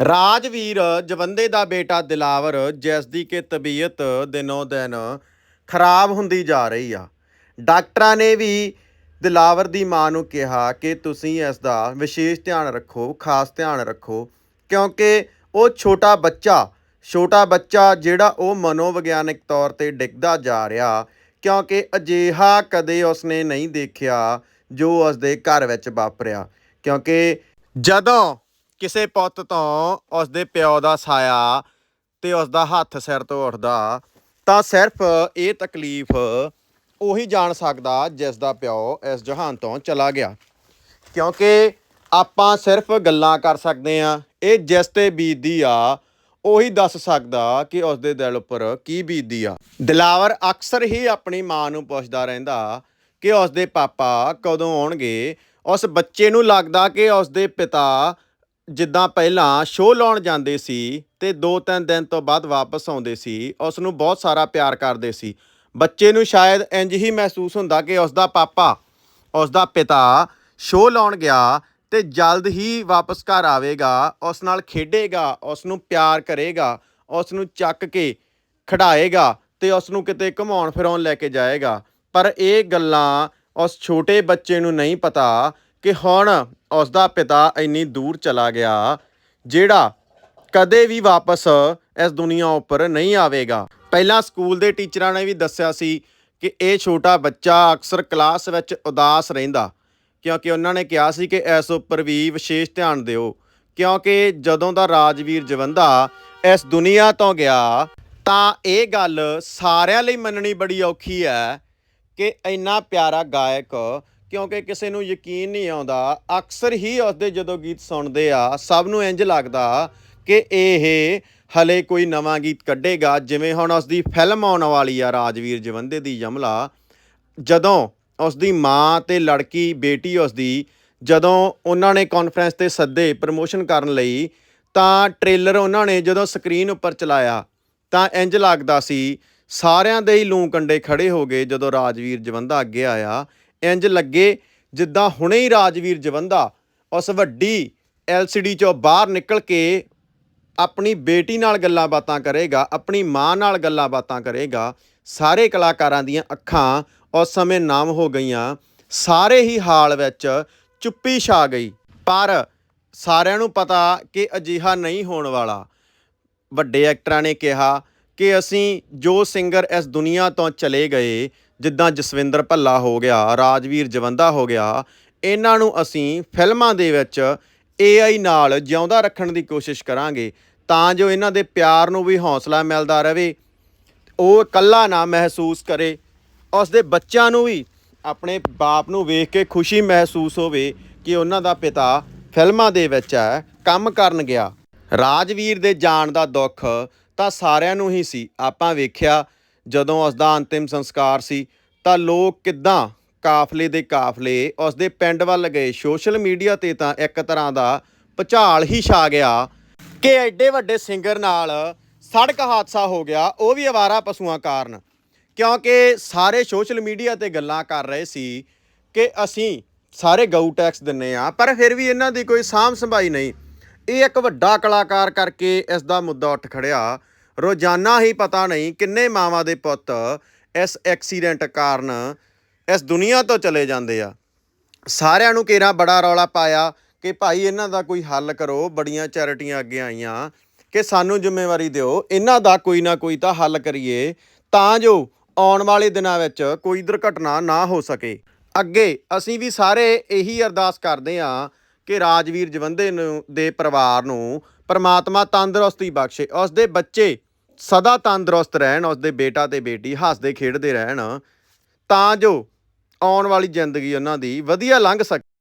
ਰਾਜਵੀਰ ਜਵੰਦੇ ਦਾ ਬੇਟਾ ਦਿਲਾਵਰ, ਜਿਸ ਦੀ ਕਿ ਤਬੀਅਤ ਦਿਨੋਂ ਦਿਨ ਖਰਾਬ ਹੁੰਦੀ ਜਾ ਰਹੀ ਆ। ਡਾਕਟਰਾਂ ਨੇ ਵੀ ਦਿਲਾਵਰ ਦੀ ਮਾਂ ਨੂੰ ਕਿਹਾ ਕਿ ਤੁਸੀਂ ਇਸ ਦਾ ਵਿਸ਼ੇਸ਼ ਧਿਆਨ ਰੱਖੋ, ਖਾਸ ਧਿਆਨ ਰੱਖੋ, ਕਿਉਂਕਿ ਉਹ ਛੋਟਾ ਬੱਚਾ ਛੋਟਾ ਬੱਚਾ ਜਿਹੜਾ ਉਹ ਮਨੋਵਿਗਿਆਨਕ ਤੌਰ ਤੇ ਡਿੱਗਦਾ ਜਾ ਰਿਹਾ, ਕਿਉਂਕਿ ਅਜਿਹਾ ਕਦੇ ਉਸਨੇ ਨਹੀਂ ਦੇਖਿਆ ਜੋ ਉਸਦੇ ਘਰ ਵਿੱਚ ਵਾਪਰਿਆ, ਕਿਉਂਕਿ ਜਦੋਂ ਕਿਸੇ ਪੁੱਤ ਤੋਂ ਉਸਦੇ ਪਿਓ ਦਾ ਸਾਇਆ ਤੇ ਉਸਦਾ ਹੱਥ ਸਿਰ ਤੋਂ ਉੱਠਦਾ, ਤਾਂ ਸਿਰਫ ਇਹ ਤਕਲੀਫ ਉਹੀ ਜਾਣ ਸਕਦਾ ਜਿਸ ਦਾ ਪਿਓ ਇਸ ਜਹਾਨ ਤੋਂ ਚਲਾ ਗਿਆ। ਕਿਉਂਕਿ ਆਪਾਂ ਸਿਰਫ ਗੱਲਾਂ ਕਰ ਸਕਦੇ ਆ ਇਹ ਜਿਸ ਤੇ ਬੀਤਦੀ ਆ, ਉਹੀ ਦੱਸ ਸਕਦਾ ਕਿ ਉਸਦੇ ਦਿਲ ਉੱਪਰ ਕੀ ਬੀਤਦੀ ਆ। ਦਿਲਾਵਰ ਅਕਸਰ ਹੀ ਆਪਣੀ ਮਾਂ ਨੂੰ ਪੁੱਛਦਾ ਰਹਿੰਦਾ ਕਿ ਉਸਦੇ ਪਾਪਾ ਕਦੋਂ ਆਉਣਗੇ। ਉਸ ਬੱਚੇ ਨੂੰ ਲੱਗਦਾ ਕਿ ਉਸਦੇ ਪਿਤਾ ਜਿੱਦਾਂ ਪਹਿਲਾਂ ਸ਼ੋਅ ਲਾਉਣ ਜਾਂਦੇ ਸੀ ਤੇ 2-3 ਦਿਨ ਤੋਂ ਬਾਅਦ ਵਾਪਸ ਆਉਂਦੇ ਸੀ ਉਸ ਨੂੰ ਬਹੁਤ ਸਾਰਾ ਪਿਆਰ ਕਰਦੇ ਸੀ। ਬੱਚੇ ਨੂੰ ਸ਼ਾਇਦ ਇੰਜ ਹੀ ਮਹਿਸੂਸ ਹੁੰਦਾ ਕਿ ਉਸ ਦਾ ਪਾਪਾ ਉਸ ਦਾ ਪਿਤਾ ਸ਼ੋਅ ਲਾਉਣ ਗਿਆ ਤੇ ਜਲਦ ਹੀ ਵਾਪਸ ਘਰ ਆਵੇਗਾ, ਉਸ ਨਾਲ ਖੇਡੇਗਾ ਉਸ ਨੂੰ ਪਿਆਰ ਕਰੇਗਾ ਉਸ ਨੂੰ ਚੱਕ ਕੇ ਖਿਡਾਏਗਾ ਤੇ ਉਸ ਨੂੰ ਕਿਤੇ ਘੁਮਾਉਣ ਫਿਰਾਉਣ ਲੈ ਕੇ ਜਾਏਗਾ। ਪਰ ਇਹ ਗੱਲਾਂ ਉਸ ਛੋਟੇ ਬੱਚੇ ਨੂੰ ਨਹੀਂ ਪਤਾ ਕਿ ਹੁਣ ਉਸ ਦਾ ਪਿਤਾ ਇੰਨੀ ਦੂਰ ਚਲਾ ਗਿਆ, ਜਿਹੜਾ ਕਦੇ ਵੀ ਵਾਪਸ ਇਸ ਦੁਨੀਆ ਉੱਪਰ ਨਹੀਂ ਆਵੇਗਾ। ਪਹਿਲਾਂ ਸਕੂਲ ਦੇ ਟੀਚਰਾਂ ਨੇ ਵੀ ਦੱਸਿਆ ਸੀ ਕਿ ਇਹ ਛੋਟਾ ਬੱਚਾ ਅਕਸਰ ਕਲਾਸ ਵਿੱਚ ਉਦਾਸ ਰਹਿੰਦਾ, ਕਿਉਂਕਿ ਉਹਨਾਂ ਨੇ ਕਿਹਾ ਸੀ ਕਿ ਇਸ ਉੱਪਰ ਵੀ ਵਿਸ਼ੇਸ਼ ਧਿਆਨ ਦਿਓ, ਕਿਉਂਕਿ ਜਦੋਂ ਦਾ ਰਾਜਵੀਰ ਜਵੰਦਾ ਇਸ ਦੁਨੀਆ ਤੋਂ ਗਿਆ, ਤਾਂ ਇਹ ਗੱਲ ਸਾਰਿਆਂ ਲਈ ਮੰਨਣੀ ਬੜੀ ਔਖੀ ਹੈ ਕਿ ਇੰਨਾ ਪਿਆਰਾ ਗਾਇਕ ਕਿਉਂਕਿ ਕਿਸੇ ਨੂੰ ਯਕੀਨ ਨਹੀਂ ਆਉਂਦਾ, ਅਕਸਰ ਹੀ ਉਸਦੇ ਜਦੋਂ ਗੀਤ ਸੁਣਦੇ ਆ, ਸਭ ਨੂੰ ਇੰਜ ਲੱਗਦਾ ਕਿ ਇਹ ਹਲੇ ਕੋਈ ਨਵਾਂ ਗੀਤ ਕੱਢੇਗਾ। ਜਿਵੇਂ ਹੁਣ ਉਸਦੀ ਫਿਲਮ ਆਉਣ ਵਾਲੀ ਆ, ਰਾਜਵੀਰ ਜਵੰਦੇ ਦੀ ਯਮਲਾ। ਜਦੋਂ ਉਸਦੀ ਮਾਂ ਤੇ ਲੜਕੀ, ਬੇਟੀ ਉਸਦੀ, ਜਦੋਂ ਉਹਨਾਂ ਨੇ ਕਾਨਫਰੰਸ ਤੇ ਸੱਦੇ ਪ੍ਰਮੋਸ਼ਨ ਕਰਨ ਲਈ, ਤਾਂ ਟ੍ਰੇਲਰ ਉਹਨਾਂ ਨੇ ਜਦੋਂ ਸਕਰੀਨ ਉੱਪਰ ਚਲਾਇਆ, ਤਾਂ ਇੰਜ ਲੱਗਦਾ ਸੀ, ਸਾਰਿਆਂ ਦੇ ਹੀ ਲੂੰ ਕੰਡੇ ਖੜੇ ਹੋ ਗਏ ਜਦੋਂ ਰਾਜਵੀਰ ਜਵੰਦਾ ਅੱਗੇ ਆਇਆ। ਇੰਜ ਲੱਗੇ ਜਿੱਦਾਂ ਹੁਣੇ ਹੀ ਰਾਜਵੀਰ ਜਵੰਦਾ ਉਸ ਵੱਡੀ LCD ਚੋਂ ਬਾਹਰ ਨਿਕਲ ਕੇ ਆਪਣੀ ਬੇਟੀ ਨਾਲ ਗੱਲਾਂ ਬਾਤਾਂ ਕਰੇਗਾ, ਆਪਣੀ ਮਾਂ ਨਾਲ ਗੱਲਾਂ ਬਾਤਾਂ ਕਰੇਗਾ, ਸਾਰੇ ਕਲਾਕਾਰਾਂ ਦੀਆਂ ਅੱਖਾਂ ਉਸ ਸਮੇਂ ਨਾਮ ਹੋ ਗਈਆਂ, ਸਾਰੇ ਹੀ ਹਾਲ ਵਿੱਚ ਚੁੱਪੀ ਛਾ ਗਈ। ਪਰ ਸਾਰਿਆਂ ਨੂੰ ਪਤਾ ਕਿ ਅਜਿਹਾ ਨਹੀਂ ਹੋਣ ਵਾਲਾ। ਵੱਡੇ ਐਕਟਰਾਂ ਨੇ ਕਿਹਾ ਕਿ ਅਸੀਂ ਜੋ ਸਿੰਗਰ ਇਸ ਦੁਨੀਆ ਤੋਂ ਚਲੇ ਗਏ ਜਿੱਦਾਂ ਜਸਵਿੰਦਰ ਭੱਲਾ ਹੋ ਗਿਆ, ਰਾਜਵੀਰ ਜਵੰਦਾ ਹੋ ਗਿਆ, ਇਹਨਾਂ ਨੂੰ ਅਸੀਂ ਫਿਲਮਾਂ ਦੇ ਵਿੱਚ AI ਨਾਲ ਜਿਉਂਦਾ ਰੱਖਣ ਦੀ ਕੋਸ਼ਿਸ਼ ਕਰਾਂਗੇ, ਤਾਂ ਜੋ ਇਹਨਾਂ ਦੇ ਪਿਆਰ ਨੂੰ ਵੀ ਹੌਸਲਾ ਮਿਲਦਾ ਰਹੇ, ਉਹ ਇਕੱਲਾ ਨਾ ਮਹਿਸੂਸ ਕਰੇ, ਉਸ ਦੇ ਬੱਚਿਆਂ ਨੂੰ ਵੀ, ਆਪਣੇ ਬਾਪ ਨੂੰ ਵੇਖ ਕੇ ਖੁਸ਼ੀ ਮਹਿਸੂਸ ਹੋਵੇ ਕਿ ਉਹਨਾਂ ਦਾ ਪਿਤਾ ਫਿਲਮਾਂ ਦੇ ਵਿੱਚ ਹੈ, ਕੰਮ ਕਰਨ ਗਿਆ। ਰਾਜਵੀਰ ਦੇ ਜਾਣ ਦਾ ਦੁੱਖ ਤਾਂ ਸਾਰਿਆਂ ਨੂੰ ਹੀ ਸੀ, ਆਪਾਂ ਵੇਖਿਆ ਜਦੋਂ ਉਸ ਦਾ ਅੰਤਿਮ ਸੰਸਕਾਰ ਸੀ, ਤਾਂ ਲੋਕ ਕਿੱਦਾਂ ਕਾਫਲੇ ਦੇ ਕਾਫਲੇ ਉਸ ਦੇ ਪਿੰਡ ਵੱਲ ਗਏ। ਸੋਸ਼ਲ ਮੀਡੀਆ ਤੇ ਤਾਂ ਇੱਕ ਤਰ੍ਹਾਂ ਦਾ ਭੁਚਾਲ ਹੀ ਛਾ ਗਿਆ ਕਿ ਐਡੇ ਵੱਡੇ ਸਿੰਗਰ ਨਾਲ ਸੜਕ ਹਾਦਸਾ ਹੋ ਗਿਆ। ਉਹ ਵੀ ਅਵਾਰਾ ਪਸ਼ੂਆਂ ਕਾਰਨ। ਕਿਉਂਕਿ ਸਾਰੇ ਸੋਸ਼ਲ ਮੀਡੀਆ ਤੇ ਗੱਲਾਂ ਕਰ ਰਹੇ ਸੀ ਕਿ ਅਸੀਂ ਸਾਰੇ ਗਊ ਟੈਕਸ ਦਿੰਨੇ ਆ, ਪਰ ਫਿਰ ਵੀ ਇਹਨਾਂ ਦੀ ਕੋਈ ਸਾਂਭ ਸੰਭਾਈ ਨਹੀਂ। ਇਹ ਇੱਕ ਵੱਡਾ ਕਲਾਕਾਰ ਕਰਕੇ ਇਸ ਦਾ ਮੁੱਦਾ ਉੱਠ ਖੜਿਆ। ਰੋਜ਼ਾਨਾ ਹੀ ਪਤਾ ਨਹੀਂ ਕਿੰਨੇ ਮਾਵਾਂ ਦੇ ਪੁੱਤ ਇਸ ਐਕਸੀਡੈਂਟ ਕਾਰਨ ਇਸ ਦੁਨੀਆ ਤੋਂ ਚਲੇ ਜਾਂਦੇ ਆ। ਸਾਰਿਆਂ ਨੂੰ ਕੇਰਾ ਬੜਾ ਰੌਲਾ ਪਾਇਆ ਕਿ ਭਾਈ ਇਹਨਾਂ ਦਾ ਕੋਈ ਹੱਲ ਕਰੋ, ਬੜੀਆਂ ਚੈਰਿਟੀਆਂ ਅੱਗੇ ਆਈਆਂ ਕਿ ਸਾਨੂੰ ਜ਼ਿੰਮੇਵਾਰੀ ਦਿਓ। ਇਹਨਾਂ ਦਾ ਕੋਈ ਨਾ ਕੋਈ ਤਾਂ ਹੱਲ ਕਰੀਏ, ਤਾਂ ਜੋ ਆਉਣ ਵਾਲੇ ਦਿਨਾਂ ਵਿੱਚ ਕੋਈ ਦੁਰਘਟਨਾ ਨਾ ਹੋ ਸਕੇ। ਅੱਗੇ ਅਸੀਂ ਵੀ ਸਾਰੇ ਇਹੀ ਅਰਦਾਸ ਕਰਦੇ ਹਾਂ ਕਿ ਰਾਜਵੀਰ ਜਵੰਦੇ ਨੂੰ, ਦੇ ਪਰਿਵਾਰ ਨੂੰ ਪਰਮਾਤਮਾ ਤੰਦਰੁਸਤੀ ਬਖਸ਼ੇ। ਉਸ ਦੇ ਬੱਚੇ ਸਦਾ ਤੰਦਰੁਸਤ ਰਹਿਣ ਉਸ ਦੇ ਬੇਟਾ ਤੇ ਬੇਟੀ ਹੱਸਦੇ ਖੇਡਦੇ ਰਹਿਣ, ਤਾਂ ਜੋ ਆਉਣ ਵਾਲੀ ਜ਼ਿੰਦਗੀ ਉਹਨਾਂ ਦੀ ਵਧੀਆ ਲੰਘ ਸਕੇ।